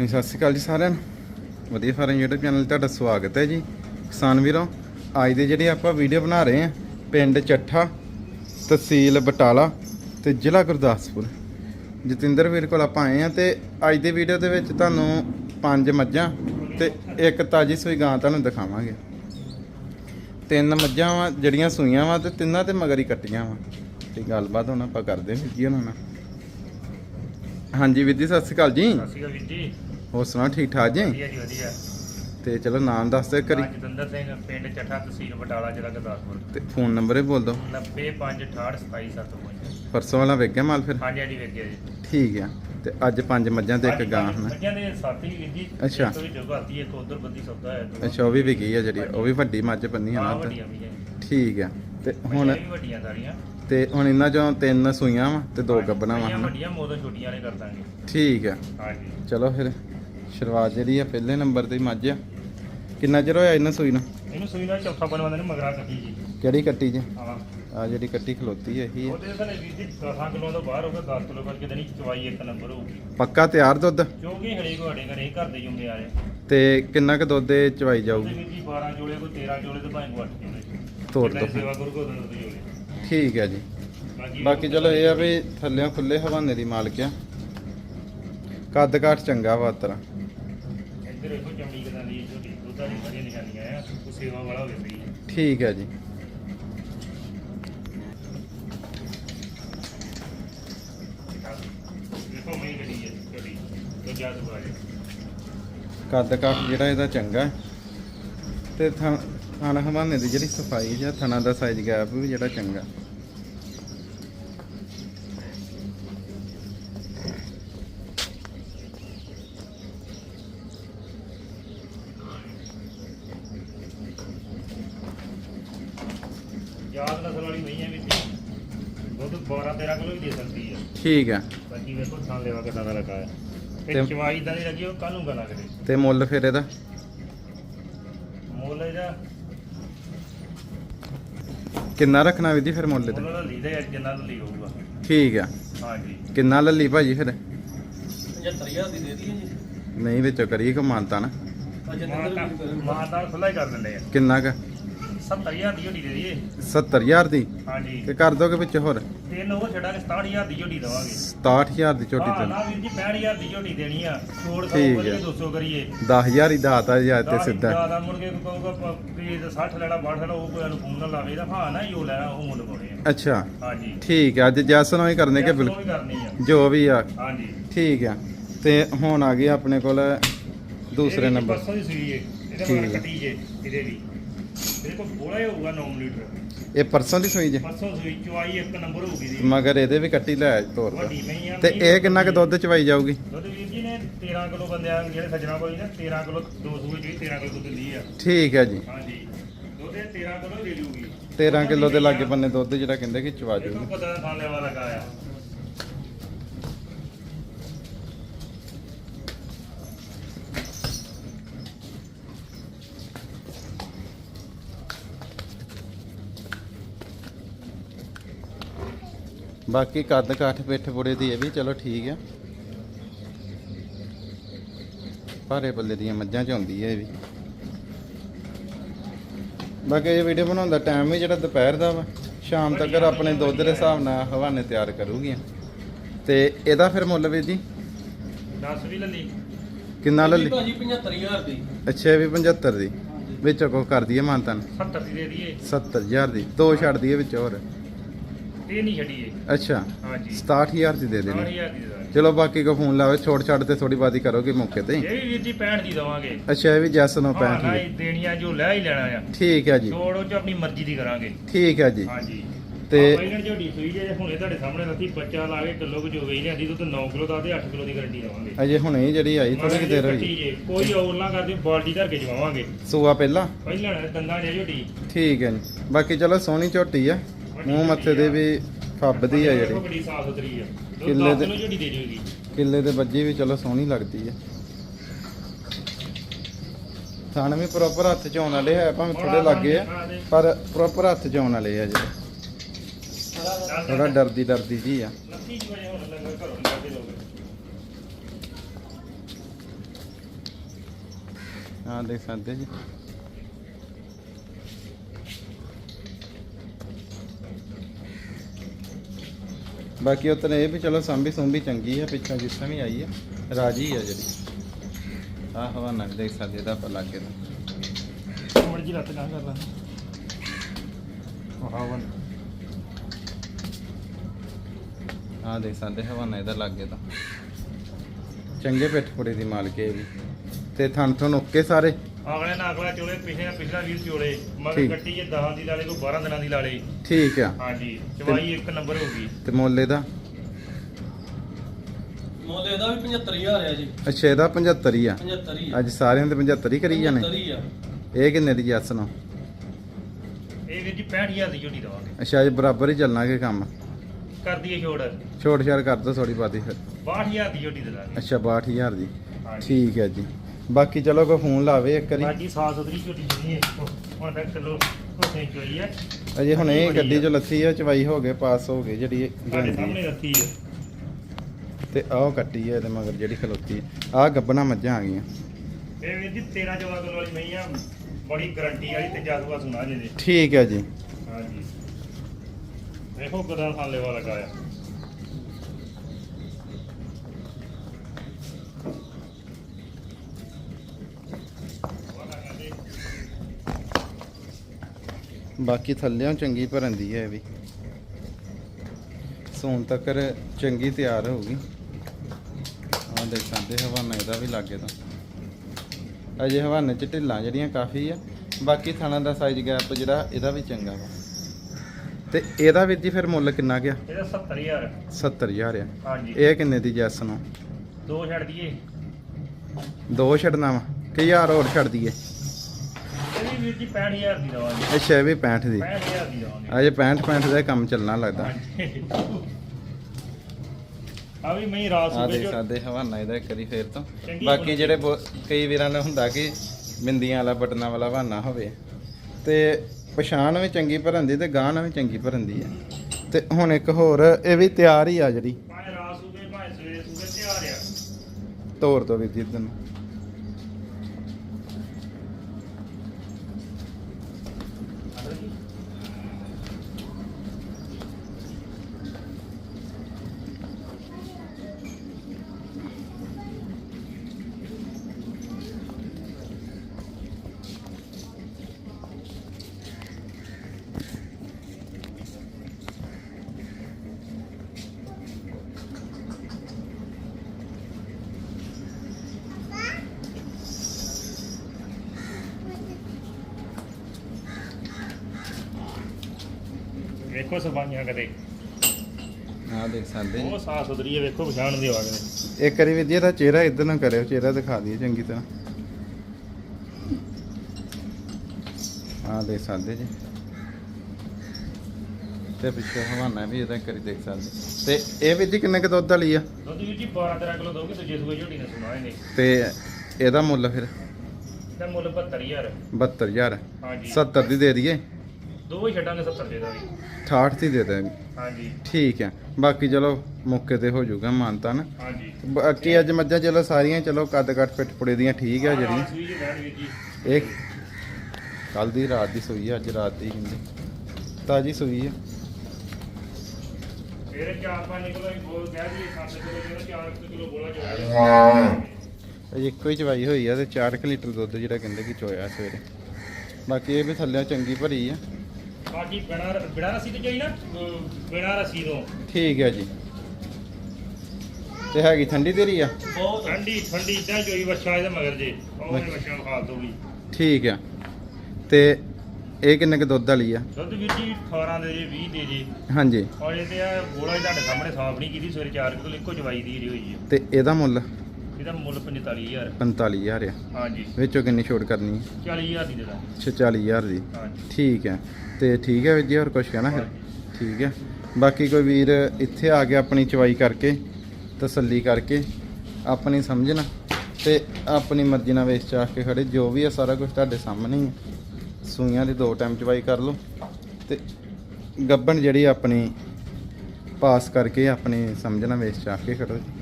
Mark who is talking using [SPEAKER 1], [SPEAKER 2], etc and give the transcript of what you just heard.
[SPEAKER 1] ਹਾਂਜੀ, ਸਤਿ ਸ਼੍ਰੀ ਅਕਾਲ ਜੀ ਸਾਰਿਆਂ ਨੂੰ। ਵਧੀਆ ਫਾਰਮ YouTube ਚੈਨਲ 'ਤੇ ਤੁਹਾਡਾ ਸਵਾਗਤ ਹੈ ਜੀ। ਕਿਸਾਨ ਵੀਰੋ ਅੱਜ ਦੇ ਜਿਹੜੇ ਆਪਾਂ ਵੀਡੀਓ ਬਣਾ ਰਹੇ ਹਾਂ ਪਿੰਡ ਚੱਠਾ ਤਹਿਸੀਲ ਬਟਾਲਾ ਤੇ ਜ਼ਿਲ੍ਹਾ ਗੁਰਦਾਸਪੁਰ। ਜਤਿੰਦਰ ਵੀਰ ਕੋਲ ਆਪਾਂ ਆਏ ਹਾਂ ਤੇ ਅੱਜ ਦੀ ਵੀਡੀਓ ਦੇ ਵਿੱਚ ਤੁਹਾਨੂੰ ਪੰਜ ਮੱਝਾਂ ਤੇ ਇੱਕ ਤਾਜੀ ਸੂਈ ਗਾਂ ਤੁਹਾਨੂੰ ਦਿਖਾਵਾਂਗੇ। ਤਿੰਨ ਮੱਝਾਂ ਵਾ ਜਿਹੜੀਆਂ ਸੂਈਆਂ ਵਾ ਤੇ ਤਿੰਨਾਂ ਤੇ ਮਗਰ ਹੀ ਕੱਟੀਆਂ ਵਾ। ਤੇ ਗੱਲਬਾਤ ਹੁਣ ਆਪਾਂ ਕਰਦੇ ਹਾਂ ਵੀਰ ਜੀ ਉਹਨਾਂ ਨਾਲ। ਹਾਂਜੀ ਵੀਰ ਜੀ ਸਤਿ ਸ਼੍ਰੀ ਅਕਾਲ ਜੀ।
[SPEAKER 2] ਸਤਿ ਸ਼੍ਰੀ ਅਕਾਲ ਵੀਰ ਜੀ।
[SPEAKER 1] ਹੋਰ ਸੁਣਾ ਠੀਕ ਠਾਕ ਜੀ?
[SPEAKER 2] ਵਧੀਆ ਜੀ ਵਧੀਆ।
[SPEAKER 1] ਤੇ ਚਲੋ ਨਾਮ ਦੱਸ ਦਿਓ ਕਰੀ
[SPEAKER 2] ਜਤਿੰਦਰ ਸਿੰਘ ਪਿੰਡ ਚੱਠਾ ਤਹਿਸੀਲ ਬਟਾਲਾ ਜ਼ਿਲ੍ਹਾ ਗੁਰਦਾਸਪੁਰ।
[SPEAKER 1] ਤੇ ਫੋਨ ਨੰਬਰ ਹੀ ਬੋਲ ਦਿਓ।
[SPEAKER 2] 905682775
[SPEAKER 1] ਪਰਸੋਂ ਵਾਲਾ ਵੇਖ ਗਿਆ ਮਾਲ ਫਿਰ?
[SPEAKER 2] ਹਾਂਜੀ ਹਾਂਜੀ ਵੇਖਿਆ ਜੀ।
[SPEAKER 1] ਠੀਕ ਆ। ਤੇ ਅੱਜ ਪੰਜ ਮੱਝਾਂ ਤੇ ਇੱਕ ਗਾਂ ਹਨ?
[SPEAKER 2] ਮੱਝਾਂ ਦੇ ਸਾਥੀ ਜੀ
[SPEAKER 1] ਅੱਛਾ।
[SPEAKER 2] ਇੱਕ ਵੀ ਜਗ੍ਹਾ ਆਤੀ ਇੱਕ ਉਧਰ ਬੰਦੀ ਸੌਦਾ ਹੈ ਦੋ।
[SPEAKER 1] ਅੱਛਾ ਉਹ ਵੀ ਵਿਕੀ ਆ ਜਿਹੜੀ ਉਹ ਵੀ ਵੱਡੀ ਮੱਝ ਬੰਨੀ ਆ ਨਾ ਠੀਕ ਆ। ਤੇ
[SPEAKER 2] ਹੁਣ ਵੱਡੀਆਂ ਸਾਰੀਆਂ।
[SPEAKER 1] ਤੇ ਹੁਣ ਇਹਨਾਂ ਚੋਂ ਤਿੰਨ ਸੂਈਆਂ ਵਾ ਤੇ ਦੋ ਗੱਬਣਾ ਵਾ
[SPEAKER 2] ਮੱਝਾਂ
[SPEAKER 1] ਹਨ?
[SPEAKER 2] ਵੱਡੀਆਂ ਮੋਦੋਂ ਛੋਟੀਆਂ ਨੇ ਕਰ ਦਾਂਗੇ।
[SPEAKER 1] ਠੀਕ ਆ।
[SPEAKER 2] ਹਾਂਜੀ।
[SPEAKER 1] ਚਲੋ ਫਿਰ। ਸ਼ੁਰੂਆਤ ਜਿਹੜੀ ਆ ਪਹਿਲੇ ਨੰਬਰ ਤੇ ਮੱਝ ਆ। ਕਿੰਨਾ ਚਿਰ ਹੋਇਆ ਇਹਨਾਂ ਸੂਈ ਨੂੰ?
[SPEAKER 2] ਇਹਨੂੰ ਸੂਈ ਨਾਲ ਚੌਥਾ ਬਣਵਾਉਂਦੇ ਨੇ ਮਗਰਾ ਕੱਟੀ ਜੀ।
[SPEAKER 1] ਕਿਹੜੀ ਕੱਟੀ ਜੀ?
[SPEAKER 2] ਹਾਂ।
[SPEAKER 1] ਆ ਜਿਹੜੀ ਕੱਟੀ ਖਲੋਤੀ ਹੈ ਇਹੀ
[SPEAKER 2] ਉਹਦੇ ਥਲੇ ਵੀਰ ਜੀ 10 ਕਿਲੋ ਤੋਂ ਬਾਹਰ ਹੋਗਾ 10 ਕਿਲੋ ਕਰਕੇ ਦੇਣੀ ਚਵਾਈ ਇੱਕ ਨੰਬਰ ਹੋਊਗੀ।
[SPEAKER 1] ਪੱਕਾ ਤਿਆਰ ਦੁੱਧ?
[SPEAKER 2] ਕਿਉਂਕਿ ਹੜੇ ਘੋੜੇ ਘਰੇ ਘਰ ਦੇ ਜੁੰਮੇ ਆ ਰਹੇ
[SPEAKER 1] ਤੇ ਕਿੰਨਾ ਕੁ ਦੁੱਧ ਦੇ ਚਵਾਈ
[SPEAKER 2] ਉਹਦੇ
[SPEAKER 1] ਜਾਊਗੀ?
[SPEAKER 2] ਹੀ 12 ਜੋੜੇ ਕੋਈ 13 ਜੋੜੇ ਤੇ ਭਾਵੇਂ ਕੋਈ 8 ਜੋੜੇ
[SPEAKER 1] ਤੋੜ ਦੋ।
[SPEAKER 2] ਸੇਵਾ ਕਰੂ ਕੋ ਦੇ ਜੋੜੇ।
[SPEAKER 1] ਠੀਕ ਹੈ ਜੀ।
[SPEAKER 2] ਬਾਕੀ
[SPEAKER 1] ਚਲੋ ਇਹ ਆ ਵੀ ਥੱਲਿਆਂ ਖੁੱਲੇ ਹਵਾਨੇ ਦੀ ਮਾਲਕ ਆ। ਕੱਦ ਕਾਠ ਚੰਗਾ ਵਾ
[SPEAKER 2] ਇੱਧਰ ਦੇਖੋ ਚਮੜੀ ਕਿਦਾਂ ਦੀ ਛੋਟੀ ਦੁੱਧਾਂ ਦੀ ਬੜੀਆਂ ਨਿਸ਼ਾਨੀਆਂ ਆ ਉਹ ਸੇਵਾ ਵਾਲਾ ਹੋਵੇ ਸਹੀ
[SPEAKER 1] ਠੀਕ ਹੈ ਜੀ।
[SPEAKER 2] ਦੇਖੋ ਮੈਂ ਗੱਡੀ ਹੈ
[SPEAKER 1] ਕੱਦ ਕਾਠ ਜਿਹੜਾ ਇਹਦਾ ਚੰਗਾ ਹੈ। ਤੇ ਥਣ ਥਣ ਹਵਾਨੇ ਦੀ ਜਿਹੜੀ ਸਫ਼ਾਈ ਜਾਂ ਥਣਾ ਦਾ ਸਾਈਜ਼ ਗੈਪ ਵੀ ਜਿਹੜਾ ਚੰਗਾ
[SPEAKER 2] ਯਾਦ ਨਸਲ ਵਾਲੀ ਨਹੀਂ ਹੈ ਵਿੱਚ ਦੁੱਧ 12 13 ਕਿਲੋ ਵੀ ਦੇ ਸਕਦੀ ਹੈ
[SPEAKER 1] ਠੀਕ ਹੈ
[SPEAKER 2] ਬਾਕੀ ਵੇਖੋ ਥਾਂ ਲੈਵਾ ਕਿਦਾਂ ਦਾ ਲੱਗਾ ਹੈ
[SPEAKER 1] ਤੇ-
[SPEAKER 2] ਤੇ ਚਵਾਈ ਲੱਗੀ ਉਹ ਕਰੇ
[SPEAKER 1] ਤੇ ਮੁੱਲ ਫਿਰ ਇਹਦਾ?
[SPEAKER 2] ਮੁੱਲ ਇਹਦਾ
[SPEAKER 1] ਕਿੰਨਾ ਰੱਖਣਾ ਵੀ ਜੀ ਫਿਰ ਮੁੱਲ
[SPEAKER 2] ਮੁੱਲ
[SPEAKER 1] ਇਹਦਾ
[SPEAKER 2] ਦਾ ਲੀਦਾ ਹੈ ਜਿੰਨਾ ਦਾ ਲੀ ਹੋਊਗਾ।
[SPEAKER 1] ਠੀਕ ਆ।
[SPEAKER 2] ਹਾਂਜੀ।
[SPEAKER 1] ਕਿੰਨਾ ਲੱਲੀ ਭਾਜੀ ਫਿਰ?
[SPEAKER 3] 75000 ਦੀ ਦੇ ਦਈਏ ਜੀ।
[SPEAKER 1] ਨਹੀਂ ਵਿੱਚੋਂ ਕਰੀਏ ਕੋ ਮਾਨਤਾ ਨਾ?
[SPEAKER 3] ਅਜੇ
[SPEAKER 2] ਮਾਤਾ ਮਾਤਾ ਖੁੱਲਾ ਹੀ ਕਰ ਦਿੰਦੇ ਆ।
[SPEAKER 1] ਕਿੰਨਾ ਕ?
[SPEAKER 2] 70000 ਦੀ ਝੋਟੀ ਦੇ ਦਈਏ।
[SPEAKER 1] 70000 ਦੀ?
[SPEAKER 2] ਹਾਂਜੀ।
[SPEAKER 1] ਤੇ ਕਰ ਦੋਗੇ ਵਿੱਚ ਹੋਰ?
[SPEAKER 2] ਤਿੰਨ ਹੋਰ ਛੱਡਾਂਗੇ 67000 ਦੀ ਝੋਟੀ ਦੇਵਾਂਗੇ।
[SPEAKER 1] 67000 ਦੀ ਝੋਟੀ
[SPEAKER 2] ਹਾਂ
[SPEAKER 1] ਤੇ।
[SPEAKER 2] ਨਾ ਵੀਰ ਜੀ 65000 ਦੀ ਝੋਟੀ ਦੇਣੀ ਆ। ਛੋੜ
[SPEAKER 1] ਠੀਕ
[SPEAKER 2] ਸੌ ਕਰੀਏ
[SPEAKER 1] ਹੈ।
[SPEAKER 2] 200 ਕਰੀਏ।
[SPEAKER 1] 10000 ਹੀ ਦਾਤਾ ਜਾਂ ਤੇ ਸਿੱਧਾ।
[SPEAKER 2] ਜ਼ਿਆਦਾ ਮੁੜ ਕੇ ਕੋਈ ਕਹੂਗਾ ਪ- ਵੀ 60 ਲੈਣਾ 62 ਲੈਣਾ ਉਹ ਕੋਈ ਨੂੰ ਫੋਨ ਨਾ ਲਾਵੇ ਤਾਂ ਹਾਂ ਨਾ ਹੀ ਉਹ ਲੈਣਾ ਉਹ ਮੁੱਲ ਪਾਉਣੇ ਆ।
[SPEAKER 1] ਅੱਛਾ।
[SPEAKER 2] ਹਾਂਜੀ।
[SPEAKER 1] ਠੀਕ ਹੈ ਅੱਜ ਜੈਸਨ ਹੀ ਕਰਨੇ ਕਿ
[SPEAKER 2] ਇਹ
[SPEAKER 1] ਬਿਲਕੁਲ
[SPEAKER 2] ਵੀ ਕਰਨੀ ਆ।
[SPEAKER 1] ਜੋ ਵੀ ਆ।
[SPEAKER 2] ਹਾਂਜੀ।
[SPEAKER 1] ਠੀਕ ਆ। ਤੇ ਹੁਣ ਆ ਗਈ ਆਪਣੇ ਕੋਲ ਦੂਸਰੇ ਨੰਬਰ।
[SPEAKER 2] ਪਰਸੋਂ ਦੀ ਸੂਈ ਏ। ਇਹਦੇ
[SPEAKER 1] ਠੀਕ
[SPEAKER 2] ਮਗਰ। ਕੱਟੀ ਜੇ ਇਹਦੇ ਵੀ। ਇਹਦੇ ਕੋਲ ਥੋੜਾ ਹੀ ਹੋਊਗਾ 9 ਲੀਟਰ।
[SPEAKER 1] ਇਹ ਪਰਸੋਂ ਦੀ ਸੂਈ ਜੇ?
[SPEAKER 2] ਪਰਸੋਂ ਸੂਈ ਚਵਾਈ ਇੱਕ ਨੰਬਰ ਹੋਊਗੀ ਦੀ
[SPEAKER 1] ਮਗਰ ਇਹਦੇ ਵੀ ਕੱਟੀ ਲੈ ਤੋਰ ਦਾ
[SPEAKER 2] ਵੱਡੀ ਨਹੀਂ ਆ
[SPEAKER 1] ਤੇ ਇਹ ਕਿੰਨਾ ਕੁ ਦੁੱਧ ਚਵਾਈ ਜਾਊਗੀ?
[SPEAKER 2] ਦੁੱਧ ਵੀਰ ਜੀ ਨੇ 13 ਕਿਲੋ ਬੰਦਿਆਂ ਜਿਹੜੇ ਸੱਜਣਾ ਕੋਲ ਨੇ 13 ਕਿਲੋ ਦੋ ਸੂਈ ਜੀ 13 ਕਿਲੋ ਦੁੱਧ ਦਿੰਦੀ ਆ।
[SPEAKER 1] ਠੀਕ ਹੈ ਜੀ।
[SPEAKER 2] ਹਾਂਜੀ ਦੁੱਧ ਇਹ 13 ਕਿਲੋ ਦੇ ਜੂਗੀ।
[SPEAKER 1] 13 ਕਿਲੋ ਦੇ ਲਾਗੇ ਬੰਨੇ ਦੁੱਧ ਜਿਹੜਾ ਕਹਿੰਦੇ ਕਿ ਚਵਾ
[SPEAKER 2] ਪਤਾ
[SPEAKER 1] ਬਾਕੀ ਕੱਦ ਕਾਠ ਪਿੱਠ ਪੁੜੇ ਦੀ ਇਹ ਵੀ ਚਲੋ ਠੀਕ ਆ। ਭਾਰੇ ਬੱਲੇ ਦੀਆਂ ਮੱਝਾਂ ਚ ਆਉਂਦੀ ਹੈ ਇਹ ਵੀ। ਬਾਕੀ ਇਹ ਵੀਡੀਓ ਬਣਾਉਣ ਦਾ ਟਾਈਮ ਵੀ ਜਿਹੜਾ ਦੁਪਹਿਰ ਦਾ ਵਾ ਸ਼ਾਮ ਤੱਕ ਆਪਣੇ ਦੁੱਧ ਦੇ ਹਿਸਾਬ ਨਾਲ ਹਵਾਨੇ ਤਿਆਰ ਕਰੂਗੀਆਂ। ਤੇ ਇਹਦਾ ਫਿਰ ਮੁੱਲ ਵੀ ਜੀ?
[SPEAKER 2] 10 ਵੀ ਲੱਲੀ।
[SPEAKER 1] ਕਿੰਨਾ ਲੈ ਲਈ
[SPEAKER 3] ਭਾਜੀ 75000 ਦੀ।
[SPEAKER 1] ਅੱਛਾ ਇਹ ਵੀ 75 ਦੀ। ਵਿੱਚੋਂ ਕੋ ਕਰ ਦਈਏ ਮਾਨਤਨ?
[SPEAKER 2] 70 ਦੀ ਦੇ ਦਈਏ।
[SPEAKER 1] 70000 ਦੀ। ਦੋ ਛੱਡ ਦਈਏ ਵਿੱਚ ਹੋਰ।
[SPEAKER 2] ਇਹ ਨਹੀਂ ਛੱਡੀਏ।
[SPEAKER 1] ਅੱਛਾ।
[SPEAKER 2] ਹਾਂਜੀ।
[SPEAKER 1] 67000 ਦੀ ਦੇ ਦੇਣੀ।
[SPEAKER 2] 6000 ਦੀ ਦੇ ਦਾਂਗੇ।
[SPEAKER 1] ਚਲੋ ਬਾਕੀ ਕੋ ਫੋਨ ਲਾਵੇ ਛੋੜ ਛੱਡ ਤੇ ਥੋੜੀ ਬਾਤੀ ਕਰੋਗੇ ਮੌਕੇ ਤੇ।
[SPEAKER 2] ਇਹ ਵੀ ਵੀਰ ਜੀ 65 ਦੀ ਦਵਾਂਗੇ।
[SPEAKER 1] ਅੱਛਾ ਇਹ ਵੀ ਜੈਸ ਨੂੰ
[SPEAKER 2] ਹਾਂ
[SPEAKER 1] ਪੈਂਟ
[SPEAKER 2] ਨਾ ਇਹ ਦੇਣੀਆਂ ਜੋ ਲੈ ਹੀ ਲੈਣਾ ਆ।
[SPEAKER 1] ਠੀਕ ਹੈ ਜੀ।
[SPEAKER 2] ਛੋੜ ਉਹ ਚ ਆਪਣੀ ਮਰਜ਼ੀ ਦੀ ਕਰਾਂਗੇ।
[SPEAKER 1] ਠੀਕ ਹੈ ਜੀ।
[SPEAKER 2] ਹਾਂਜੀ।
[SPEAKER 1] ਤੇ-
[SPEAKER 2] ਤੇ ਪਹਿਲਾਂ ਝੋਟੀ ਸੂਈ ਜੇ ਹੁਣੇ ਤੁਹਾਡੇ ਸਾਹਮਣੇ ਲੱਤੀ ਬੱਚਾ ਲਾ ਕੇ ਕਿਲੋ ਕੁ ਜੋ ਗਈ ਲਿਆਂਦੀ ਦੁੱਧ 9 ਕਿਲੋ ਦਾ ਤੇ 8 ਕਿਲੋ ਦੀ ਗਾਰੰਟੀ ਦਵਾਂਗੇ।
[SPEAKER 1] ਅਜੇ ਹੁਣੇ ਹੀ ਜਿਹੜੀ ਆਈ ਥੋੜੀ ਦੇਰ ਹੋਈ।
[SPEAKER 2] ਕੱਟੀ ਜੇ, ਕੋਈ ਔਰ ਨਾ ਕਰਦੇ ਬਾਲਟੀ ਧਰ ਕੇ ਜਵਾਵਾਂਗੇ।
[SPEAKER 1] ਸੂਆ ਪਹਿਲਾਂ?
[SPEAKER 2] ਪਹਿਲਾਂ ਦੰਦਾਂ ਜੇ
[SPEAKER 1] ਠੀਕ ਹੈ ਜੀ। ਬਾਕੀ ਚਲੋ ਸੋਹਣੀ ਝੋਟੀ ਆ। ਮੂੰਹ ਮੱਥੇ ਦੇ ਵੀ ਫੱਬਦੀ ਆ ਜਿਹੜੀ।
[SPEAKER 2] ਬੜੀ ਸਾਫ਼ ਸੁਥਰੀ ਆ।
[SPEAKER 1] ਕਿੱਲੇ ਦੇ-
[SPEAKER 2] ਦੇ ਝੋਟੀ ਦੇ ਜੂਗੀ
[SPEAKER 1] ਕਿੱਲੇ ਦੇ ਬੱਜੀ ਵੀ ਚਲੋ ਸੋਹਣੀ ਲੱਗਦੀ ਆ। ਥਣ ਵੀ ਪ੍ਰੋਪਰ ਹੱਥ ਚ ਆਉਣ ਵਾਲੇ ਹੈ ਭਾਵੇਂ ਥੋੜੇ ਲੱਗੇ ਆ ਪਰ ਪ੍ਰੋਪਰ ਹੱਥ ਚ ਆਉਣ ਵਾਲੇ ਆ ਜਿਹੜੇ। ਥੋੜਾ ਡਰਦੀ ਡਰਦੀ ਜੀ ਆ। ਆ ਦੇਖ ਸਕਦੇ ਜੀ। ਬਾਕੀ ਉਤਨ ਇਹ ਵੀ ਚਲੋ ਸੰਭੀ ਸੁੰਭੀ ਚੰਗੀ ਆ ਪਿੱਛੋਂ ਜਿਸ ਤਰ੍ਹਾਂ ਵੀ ਆਈ ਆ ਰਾਜੀ ਆ ਜਿਹੜੀ। ਆ ਹਵਾਨਾ ਵੀ ਦੇਖ ਸਕਦੇ ਇਹਦਾ ਆਪਾਂ ਲਾਗੇ ਦਾ
[SPEAKER 2] ਮੜ ਜੀ ਲੱਤ ਕਾ ਕਰ ਲਾ। ਹਵਨ
[SPEAKER 1] ਆ ਦੇਖ ਸਕਦੇ ਹਵਾਨਾ ਇਹਦਾ ਲਾਗੇ ਦਾ ਚੰਗੇ ਪਿੱਠ ਪੁੜੇ ਦੀ ਮਾਲਕ ਵੀ। ਤੇ ਥਣ ਥਣ ਓਕੇ ਸਾਰੇ?
[SPEAKER 2] ਅਗਲੇ ਨਾਲ ਅਗਲਾ ਚੋਲੇ ਪਿਛਲੇ ਨਾਲ ਪਿਛਲਾ ਵੀਰ ਚੋਲੇ ਮਗਰ
[SPEAKER 1] ਠੀਕ।
[SPEAKER 2] ਕੱਟੀ ਜੇ 10 ਦੀ ਲਾਲੇ ਕੋ 12 ਦਿਨਾਂ ਦੀ ਲਾਲੇ
[SPEAKER 1] ਠੀਕ ਆ।
[SPEAKER 2] ਹਾਂਜੀ ਚਵਾਈ ਇੱਕ ਨੰਬਰ ਹੋ ਗਈ।
[SPEAKER 1] ਤੇ ਮੁੱਲ ਇਹਦਾ
[SPEAKER 3] ਮੁੱਲ ਇਹਦਾ ਵੀ 75000 ਆ ਜੀ।
[SPEAKER 1] ਅੱਛਾ ਇਹਦਾ 75 ਹੀ ਆ।
[SPEAKER 3] 75 ਹੀ ਆ।
[SPEAKER 1] ਅੱਜ ਸਾਰਿਆਂ ਦੇ 75 ਹੀ ਕਰੀ ਜਾਣੇ।
[SPEAKER 3] 75 ਹੀ ਆ।
[SPEAKER 1] ਇਹ ਕਿੰਨੇ ਦੀ ਜੱਸ ਨੂੰ?
[SPEAKER 2] ਇਹ ਵੀਰ ਜੀ 65000 ਦੀ ਝੋਟੀ ਦਵਾਂਗੇ।
[SPEAKER 1] ਅੱਛਾ ਅੱਜ ਬਰਾਬਰ ਹੀ ਚੱਲਣਾ ਕਿ ਕੰਮ?
[SPEAKER 2] ਕਰ ਦਈਏ ਛੋੜ
[SPEAKER 1] ਛੋਟ। ਛਾੜ ਕਰ ਦੋ ਥੋੜੀ ਬਾਤੀ ਫਿਰ।
[SPEAKER 2] 62000 ਦੀ ਝੋਟੀ ਦੇ ਦਾਂਗੇ।
[SPEAKER 1] ਅੱਛਾ 62000 ਦੀ।
[SPEAKER 2] ਹਾਂਜੀ।
[SPEAKER 1] ਠੀਕ ਹੈ ਜੀ। ਬਾਕੀ ਚਲੋ ਕੋਈ ਫੋਨ ਲਾਵੇ ਇੱਕ ਵਾਰੀ।
[SPEAKER 2] ਬਾਕੀ ਸਾਫ਼ ਸੁਥਰੀ ਝੋਟੀ ਜਿਹੜੀ ਹੈ ਹੁਣ ਤੱਕ ਕਿਲੋ ਹੋਣੇ ਚੋਈ ਹੈ।
[SPEAKER 1] ਅਜੇ ਹੁਣ ਇਹ ਗੱਡੀ। ਚ ਲੱਥੀ ਆ ਚਵਾਈ ਹੋ ਗਏ ਪਾਸ ਹੋ ਗਏ ਜਿਹੜੀ ਇਹ
[SPEAKER 2] ਸਾਡੇ
[SPEAKER 1] ਜਾਂਦੀ
[SPEAKER 2] ਸਾਹਮਣੇ। ਰੱਖੀ ਹੈ।
[SPEAKER 1] ਤੇ ਆਹ ਕੱਟੀ ਹੈ ਇਹਦੇ ਮਗਰ ਜਿਹੜੀ ਖਲੋਤੀ ਆਹ ਗੱਬਣਾ ਮੱਝਾਂ ਆ ਗਈਆਂ।
[SPEAKER 2] ਇਹ ਵੀਰ ਜੀ 13 14 ਕਿਲੋ ਵਾਲੀ ਮਈ ਆ ਬੜੀ ਗਰੰਟੀ ਵਾਲੀ ਤੇ ਜਾਦੂਆ ਸੁਣਾ ਜੇ
[SPEAKER 1] ਠੀਕ ਹੈ ਜੀ।
[SPEAKER 2] ਹਾਂਜੀ। ਦੇਖੋ ਕਦਾਂ ਥਾਲੇ ਵਾਲਾ ਲਗਾਇਆ
[SPEAKER 1] ਬਾਕੀ ਥੱਲਿਓਂ ਚੰਗੀ ਭਰਨ ਦੀ ਹੈ ਇਹ ਵੀ। ਸੋਨ ਤੱਕ ਚੰਗੀ ਤਿਆਰ ਹੋਊਗੀ। ਆਹ ਦੇਖ ਸਕਦੇ ਹਵਾਨਾ ਇਹਦਾ ਵੀ ਲੱਗੇ ਤਾਂ। ਅਜੇ ਹਵਾਨੇ ਚ ਢਿੱਲਾਂ ਜਿਹੜੀਆਂ ਕਾਫੀ ਆ ਬਾਕੀ ਥਾਣਾ ਦਾ ਸਾਈਜ਼ ਗੈਪ ਜਿਹੜਾ ਇਹਦਾ ਵੀ ਚੰਗਾ ਵਾ। ਤੇ ਇਹਦਾ ਵੀਰ ਜੀ ਫਿਰ ਮੁੱਲ ਕਿੰਨਾ ਗਿਆ?
[SPEAKER 2] ਇਹਦਾ 70000
[SPEAKER 1] 70000 ਆ।
[SPEAKER 2] ਹਾਂਜੀ।
[SPEAKER 1] ਇਹ ਕਿੰਨੇ ਦੀ ਜੈਸ ਨੂੰ?
[SPEAKER 2] ਦੋ ਛੱਡ ਦਈਏ।
[SPEAKER 1] ਦੋ ਛੱਡਣਾ ਵਾ। ਕਿ ਯਾਰ ਹੋਰ ਛੱਡ ਦਈਏ?
[SPEAKER 2] ਵੀਰ ਜੀ 65000 ਦੀ ਦਵਾਂਗੇ
[SPEAKER 1] ਅੱਛਾ ਇਹ ਵੀ 65 ਦੀ।
[SPEAKER 2] 65000 ਦੀ ਦਵਾਂਗੇ
[SPEAKER 1] ਅਜੇ 65 65 ਦਾ ਕੰਮ ਚੱਲਣਾ ਲੱਗਦਾ।
[SPEAKER 2] ਆ ਵੀ ਮੈਂ ਰਾਤ
[SPEAKER 1] ਆ
[SPEAKER 2] ਸੂਬੇ
[SPEAKER 1] ਦੇਖ
[SPEAKER 2] ਜੋ
[SPEAKER 1] ਸਕਦੇ ਹਵਾਨਾ ਇਹਦਾ ਇੱਕ ਵਾਰੀ ਫੇਰ ਤੋਂ।
[SPEAKER 2] ਚੰਗੀ
[SPEAKER 1] ਬਾਕੀ ਜਿਹੜੇ ਕਈ ਵੀਰਾਂ ਨੂੰ ਹੁੰਦਾ ਕਿ ਬਿੰਦੀਆਂ ਵਾਲਾ ਬਟਨਾਂ ਵਾਲਾ ਹਵਾਨਾ ਹੋਵੇ। ਤੇ ਪਛਾਣ ਵੀ ਚੰਗੀ ਭਰਨ ਦੀ ਤੇ ਗਾਣ ਵੀ ਚੰਗੀ ਭਰਨ ਦੀ ਹੈ ਤੇ ਹੁਣ ਇੱਕ ਹੋਰ ਇਹ ਵੀ ਤਿਆਰ ਹੀ ਆ ਜਿਹੜੀ।
[SPEAKER 2] ਭਾਵੇਂ ਰਾਤ ਸੂਬੇ ਭਾਵੇਂ ਸਵੇਰੇ ਸੂਬੇ ਤਿਆਰ ਆ।
[SPEAKER 1] ਤੋਰ ਤੋਂ ਵੀ ਜਿੱਦਨ
[SPEAKER 2] ਵੇਖੋ ਸਫਾਈਆਂ ਕਦੇ।
[SPEAKER 1] ਆ ਦੇਖ ਸਕਦੇ ਜੀ।
[SPEAKER 2] ਉਹ ਸਾਫ਼ ਸੁਥਰੀ ਹੈ ਵੇਖੋ ਪਛਾਣ ਦੀ ਆਵਾਜ਼ ਨੇ
[SPEAKER 1] ਇੱਕ ਵਾਰੀ ਵੀ ਜੀ ਇਹਦਾ ਚਿਹਰਾ ਇੱਧਰ ਨੂੰ ਕਰਿਓ ਚਿਹਰਾ ਦਿਖਾ ਦਈਏ ਚੰਗੀ ਤਰ੍ਹਾਂ। ਆ ਦੇਖ ਸਕਦੇ ਜੀ। ਤੇ ਪਿੱਛੇ ਹਵਾਨਾ ਵੀ ਇਹਦਾ ਕਰੀ ਦੇਖ ਸਕਦੇ। ਤੇ ਇਹ ਵੀ ਜੀ ਕਿੰਨੇ ਕੁ ਦੁੱਧ ਵਾਲੀ ਆ?
[SPEAKER 2] ਦੁੱਧ ਵੀਰ ਜੀ 12 13 ਕਿਲੋ ਦੋਗੇ ਦੂਜੇ ਸੂਬੇ ਝੋਟੀ ਨੇ ਸੁਣਾ ਇਹਨੇ।
[SPEAKER 1] ਤੇ ਇਹਦਾ ਮੁੱਲ ਫਿਰ?
[SPEAKER 2] ਤੇ ਮੁੱਲ 72000
[SPEAKER 1] 72000
[SPEAKER 2] ਹਾਂਜੀ।
[SPEAKER 1] 70 ਦੀ ਦੇ ਦਈਏ।
[SPEAKER 2] ਦੋ ਹੀ ਛੱਡਾਂਗੇ 70 ਦੇ ਦਾਂਗੇ
[SPEAKER 1] 68 ਦੀ ਦੇ ਦਾਂਗੇ
[SPEAKER 2] ਹਾਂਜੀ।
[SPEAKER 1] ਠੀਕ ਹੈ। ਬਾਕੀ ਚਲੋ ਮੌਕੇ ਤੇ ਹੋ ਜਾਊਗਾ ਮਾਨਤਾ ਨਾ।
[SPEAKER 2] ਹਾਂਜੀ।
[SPEAKER 1] ਬਾਕੀ ਅੱਜ ਮੱਝਾਂ ਚਲੋ ਸਾਰੀਆਂ ਚਲੋ ਕੱਦ ਕੱਟ ਪਿੱਠ ਪੁੜੇ ਦੀਆਂ ਠੀਕ ਆ ਜਿਹੜੀਆਂ।
[SPEAKER 2] ਸੂਈ ਜੀ ਲੈਣ ਵੀਰ ਜੀ।
[SPEAKER 1] ਇਹ ਕੱਲ ਦੀ ਰਾਤ ਦੀ ਸੂਈ ਆ ਅੱਜ ਰਾਤ ਦੀ ਹੁੰਦੀ ਤਾਜੀ ਸੂਈ ਆ।
[SPEAKER 2] ਫਿਰ 4-5 ਕਿਲੋ ਹੀ ਬੋਲ ਕਹਿ ਦਈਏ 7 ਕਿਲੋ ਜਿਹੜਾ 4 ਕਿਲੋ ਬੋਲਾ ਚੋਇਆ
[SPEAKER 1] ਅਜੇ ਇੱਕੋ ਹੀ ਚਵਾਈ ਹੋਈ ਆ ਤੇ 4 ਲੀਟਰ ਦੁੱਧ ਜਿਹੜਾ ਕਹਿੰਦੇ ਕਿ ਚੋਇਆ ਸਵੇਰੇ। ਬਾਕੀ ਇਹ ਵੀ ਥੱਲੇ ਚੰਗੀ ਭਰੀ ਆ।
[SPEAKER 2] ਬਾਕੀ ਬਿਨਾ ਬਿਨਾ ਰੱਸੀ ਤੇ ਜਾਈ ਨਾ? ਬਿਨਾ ਰੱਸੀ ਤੋਂ।
[SPEAKER 1] ਠੀਕ ਹੈ ਜੀ। ਤੇ ਹੈਗੀ ਠੰਡੀ ਤੇਰੀ ਆ?
[SPEAKER 3] ਬਹੁਤ।
[SPEAKER 2] ਠੰਡੀ ਠੰਡੀ ਇਦਾਂ ਜੋਈ ਵਛਾ ਇਹਦੇ ਮਗਰ ਜੇ। ਉਹ ਨੇ ਵਛਾ ਖਾ ਦੋਗੀ
[SPEAKER 1] ਠੀਕ ਆ। ਤੇ ਇਹ ਕਿੰਨੇ ਕੁ ਦੁੱਧ ਵਾਲੀ ਆ?
[SPEAKER 2] ਦੁੱਧ ਵੀਰ ਜੀ 18 ਦੇ ਜੇ 20 ਦੇ ਜੇ।
[SPEAKER 1] ਹਾਂਜੀ।
[SPEAKER 2] ਔਰ ਇਹ ਤੇ ਆ ਬੋਲਾ ਹੀ ਤੁਹਾਡੇ ਸਾਹਮਣੇ ਸਾਫ਼ ਨਹੀਂ ਕੀਤੀ ਸਵੇਰੇ 4 ਕਿਲੋ ਇੱਕੋ ਚਵਾਈ ਦੀ ਜਿਹੜੀ ਹੋਈ ਹੈ
[SPEAKER 1] ਤੇ ਇਹਦਾ ਮੁੱਲ?
[SPEAKER 2] ਇਹਦਾ ਮੁੱਲ 45000
[SPEAKER 1] 45000 ਆ।
[SPEAKER 2] ਹਾਂਜੀ।
[SPEAKER 1] ਵਿੱਚੋਂ ਕਿੰਨੀ ਛੋਟ ਕਰਨੀ? ਹੈ
[SPEAKER 2] 40000 ਦੀ ਦੇ ਦਾਂ
[SPEAKER 1] ਅੱਛਾ 40000 ਦੀ।
[SPEAKER 2] ਹਾਂਜੀ।
[SPEAKER 1] ਠੀਕ ਹੈ। ਤੇ ਠੀਕ ਹੈ ਵੀਰ ਜੀ ਹੋਰ ਕੁਝ ਕਹਿਣਾ ਫਿਰ ਠੀਕ ਹੈ। ਬਾਕੀ ਕੋਈ ਵੀਰ ਇੱਥੇ ਆ ਕੇ ਆਪਣੀ ਚਵਾਈ ਕਰਕੇ ਤਸੱਲੀ ਕਰਕੇ ਆਪਣੀ ਸਮਝਣਾ ਤੇ ਆਪਣੀ ਮਰਜ਼ੀ ਨਾਲ ਵੇਚ ਚਾਹ ਕੇ ਖੜੇ। ਜੋ ਵੀ ਹੈ ਸਾਰਾ ਕੁਝ ਤੁਹਾਡੇ ਸਾਹਮਣੇ ਹੀ ਹੈ। ਸੂਈਆਂ ਦੀ ਦੋ ਟਾਈਮ ਚਵਾਈ ਕਰ ਲਓ। ਤੇ ਗੱਬਣ ਜਿਹੜੀ ਆਪਣੀ ਪਾਸ ਕਰਕੇ ਆਪਣੀ ਸਮਝਣਾ ਵੇਚ ਚਾਹ ਕੇ ਖੜੋ ਜੀ।